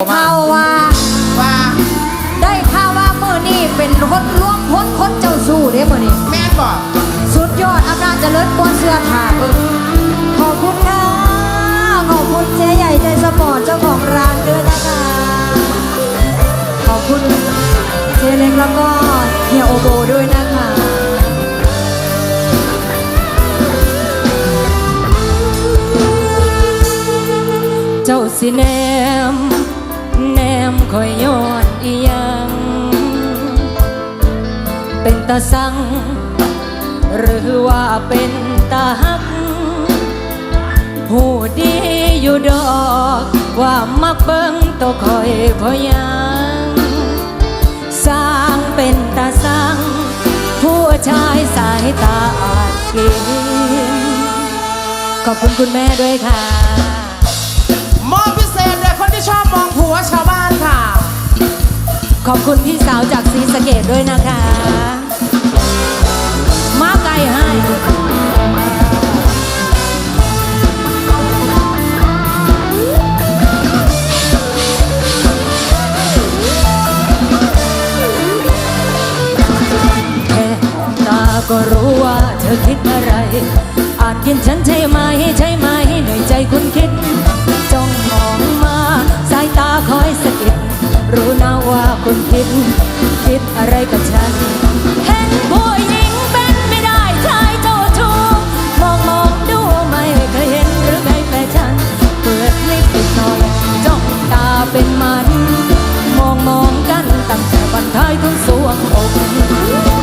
ข่าวว่าว่าได้ข่าวว่ามือนี่เป็นคนล่วงพ้นคนเจ้าสู้เด้มือนี่แม่นบอกสุดยอดอำนาจเจริญปวนเสื้อขาดขอบคุณค่ะ ขอบคุณเจ๊ใหญ่ใจสปอร์ตเจ้าของร้านด้วยนะคะ ขอบคุณเจ๊เล็กแล้วก็เฮียโอโบด้วยนะคะเจ้าสิแน ตาสัง หรือว่าเป็นตาฮักหูดีอยู่ดอก ว่ามักเบิ่งตัวคอยพอยังสร้างเป็นตาสัง ผู้ชายสายตาอาจกินขอบคุณคุณแม่ด้วยค่ะมอบพิเศษเลยคนที่ชอบมองผัวชาวบ้านค่ะ ขอบคุณพี่สาวจากศรีสะเกดด้วยนะคะ อะไรกับฉัน เห็นผู้หญิงเป็นไม่ได้ชายเจ้าชู้มองมองดูไม่เคยเห็นหรือไงแฟชั่นเปิดไม่ปิดหน่อยจ้องตาเป็นมัน มองมองกันตั้งแต่วันท้ายถึงสวงอก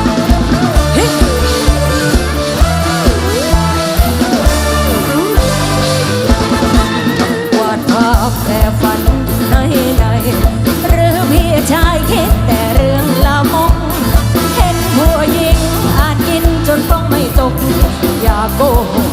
อ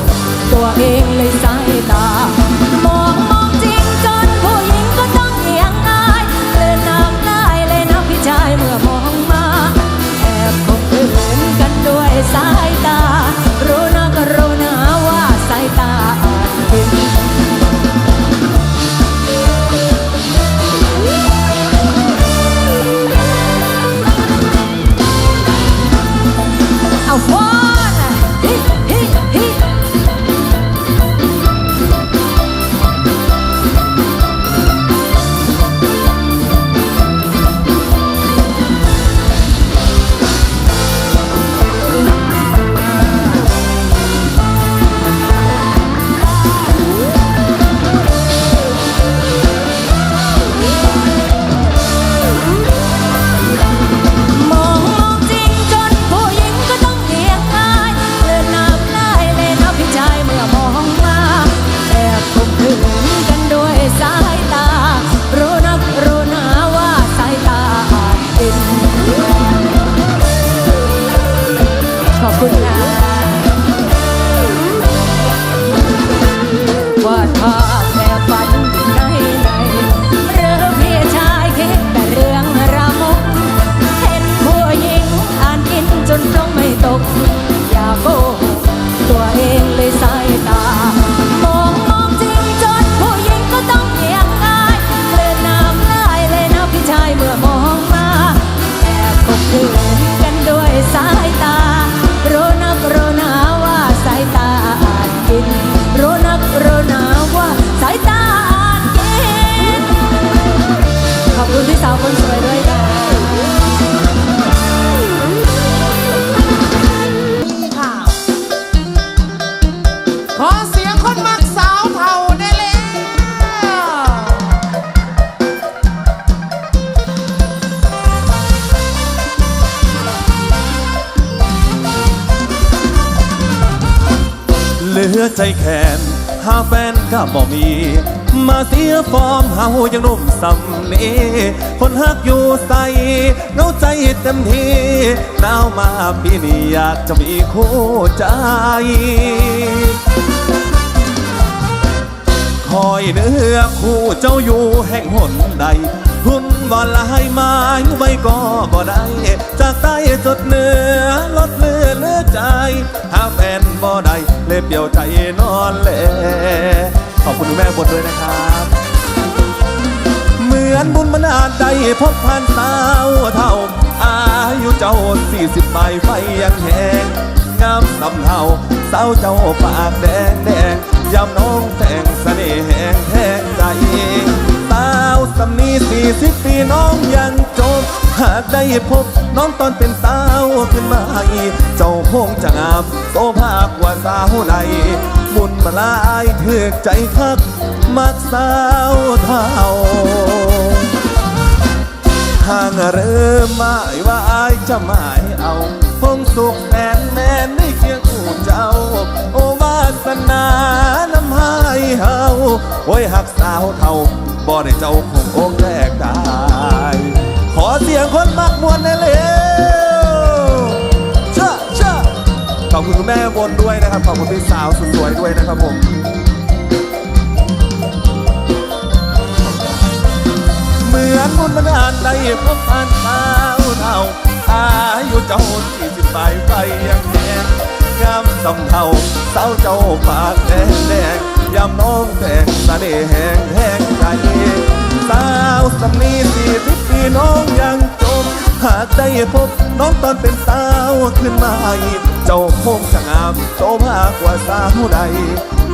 คุณพี่สาวคนสวยด้วยค่ะค่ะขอเสียงคนมักสาวเท่าได้แล้วเหลือใจแค้นหาแฟนก็บ่มี มาเสียฟอร์มเฮายังนุ่มสำเนคนฮักอยู่ใสเงาใจเต็มทีหนาวมาปีนี้อยากจะมีคู่ใจคอยเนื้อคู่เจ้าอยู่แห่งหนใดหุ่นบ่ลายไม้ไว้ก็บ่ได้ จากใต้จดเหนือลดเลือเลือใจหาแฟนบ่ได้เลยเปลี่ยวใจนอนแล ขอบคุณคุณแม่บนด้วยนะครับ เหมือนบุญมันาจใดพบผ่านสาวเท่า อายุเจ้าสี่สิบปลายไฟยังแหงงามสำเทาสาวเจ้าปากแดงแดงยามน้องแต่งเสน่ห์แหงแทงใจสาวสำนีสี่สิบปีน้องยังจบ หากได้พบน้องตอนเป็นสาวขึ้นมาอีก เจ้าคงจะงามโซภาพกว่าสาวใดบุญมาลายเถือกใจคัก มักสาวเท่าทางเริ่มหมายว่าอายจะหมายเอาคงสุขแสนแม่นได้เคียงคู่เจ้า โอวาสนานำให้เฮาโอ้ยหักสาวเท่าบ่ได้เจ้าคงอกแรกได้ ขอเสียงคนมักมวนในเร็วเชื่อเชื่อขอบคุณคุณแม่บนด้วยนะครับ ขอบคุณพี่สาวสุดสวยด้วยนะครับผมเหมือนบุญมันอ่านได้พบผ่านสาเท่าอายุเจ้าสี่สิบปลายไฟยังแดงงามสำเทาสาวเจ้าปากแดงแดงยามน้องแต่งสน่ห์แหงแทงใจสาวสำนีสี่สิบ น้องยังจม หากได้พบน้องตอนเป็นสาวขึ้นมาอีก เจ้าคงจะงามโตมากกว่าสาวใด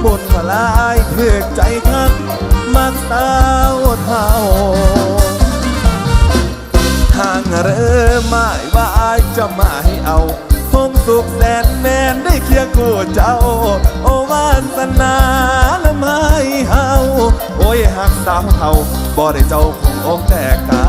บุญมาลายเถือกใจคักมักสาวเท่าทางเริ่มหมายว่าอายจะมายเอาคงสุขแสนแมนได้เคียงคู่เจ้า โอวาสนาละไม้เฮาโอ้ยหักสาวเฮาบ่ได้เจ้าคงอกแตกตา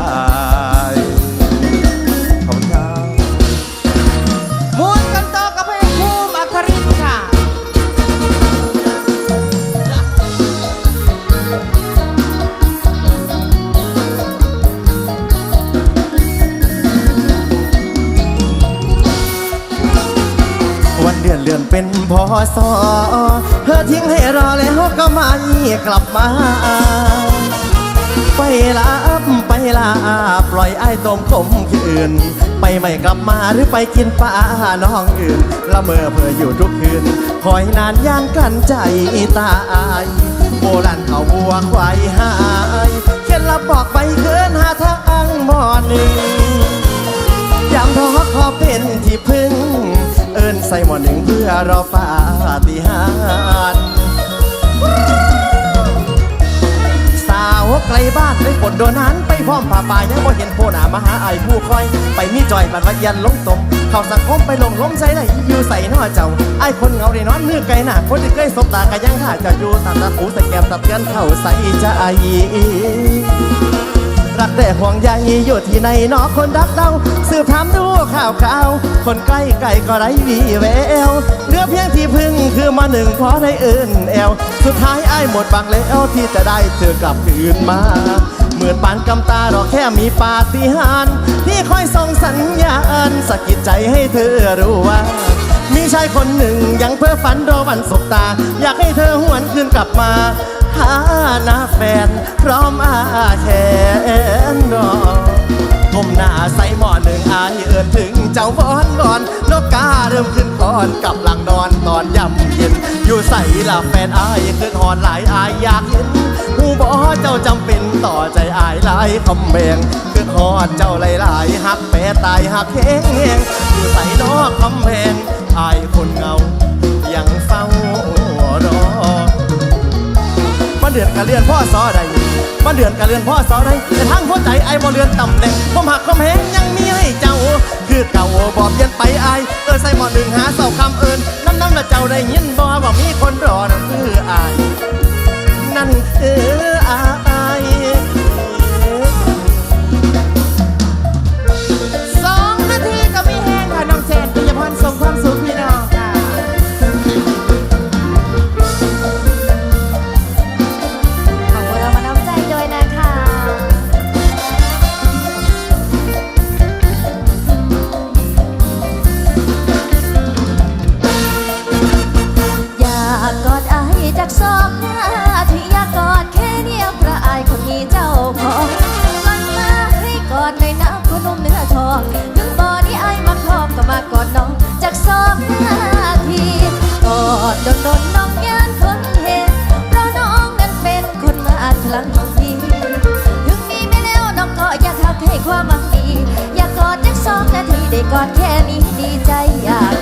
สอเธอทิ้งให้รอแล้วก็ไม่กลับมา ไปลาบไปลาปล่อยไอ้ตมขมคืน ไปไม่กลับมาหรือไปกินปลาน้องอื่นละเมอเพื่ออยู่ทุกคืน คอยนานย่างกันใจตายโบราณเขาบัวควายหายเคล็ดลับบอกไปเกินหาทางหมอหนึ่งยามท้อขอเป็นที่พึ่ง ใส่หมอหนึ่งเพื่อรอปาฏิหาริย์สาวไกลบ้านได้ฝนโดนนั้นไปพร้อมผ่าป่ายังบ่เห็นโพหนามาหาไอายผู้คอย ไปมีจอยบัดว่ายันลงตมเขาสังคมไปลงล้มใส่ไหลอยู่ใส่น้อเจ้าไอายคนเงาได้นอนมือไกลหน้าคนที่เคยสบตากันยังหาจะอยู่ตัดตะปูใส่แก้มตัดเตือนเข้าใส่ใจ รักแต่ห่วงใยอยู่ที่ในนอคนรักเราสืบถามดูข่าวคราว คนใกล้ไกลก็ไร้วีแววเหลือเพียงที่พึ่งคือมาหนึ่งเพราะได้เอินแอว สุดท้ายไอ้ายหมดบังแล้วที่จะได้เธอกลับคืนมาเหมือนปานกำตาเราแค่มีปาฏิหาริย์ที่คอยส่งสัญญาณสะกิดใจให้เธอรู้ว่า มีชายคนหนึ่งยังเพ้อฝันรอวันสบตา อยากให้เธอหวนคืนกลับมา หาหน้าแฟน พร้อมอาแขนรอก้มหน้าใส่หมอหนึ่งอายเอินถึงเจ้าบอนบอนนกกาเริ่มขึ้นคอนกับหลังนอนตอนย่ำเย็น อยู่ใส่ละแฟนอายขึ้นหอนหลายอายอยากเห็นหูบอเจ้าจำเป็นต่อใจอายหลายคำแบงขึ้นหอดเจ้าหลายหลายหักแปรตายหักแห้งแห้งอยู่ใส่นอกคำแพงอายคนเงายังเฝ้า มันเดือนกะเลือนพ่อซอใดมันเดือนกะเลือนพ่อซอใดแต่ทางหัวใจไอ้บ่เลือนต่ำแหน่งความหักความแหงยังมีให้เจ้า คือเก่าบ่เย็นไปไอ้เออใส่หมอหนึ่งหาเสาคำเอิญน้ำน้ำละเจ้าได้ยินบ่ว่ามีคนรอนั่นคือไอ้นั่นคือไอ้ อนในน้ำพนมเนื้อทองถึงบ่อนี้ไอ้มาครอบก็มากอดน้องจากสองนาทีกอดโดนโนน้องยานคนเห็นเพราะน้องนั้นเป็นคนมาอัดพลังของพี่ถึงมีไม่แล้วน้องก็อยากทักให้ความหวังดี อยากกอดจากสองนาทีได้กอดแค่นี้ดีใจอยาก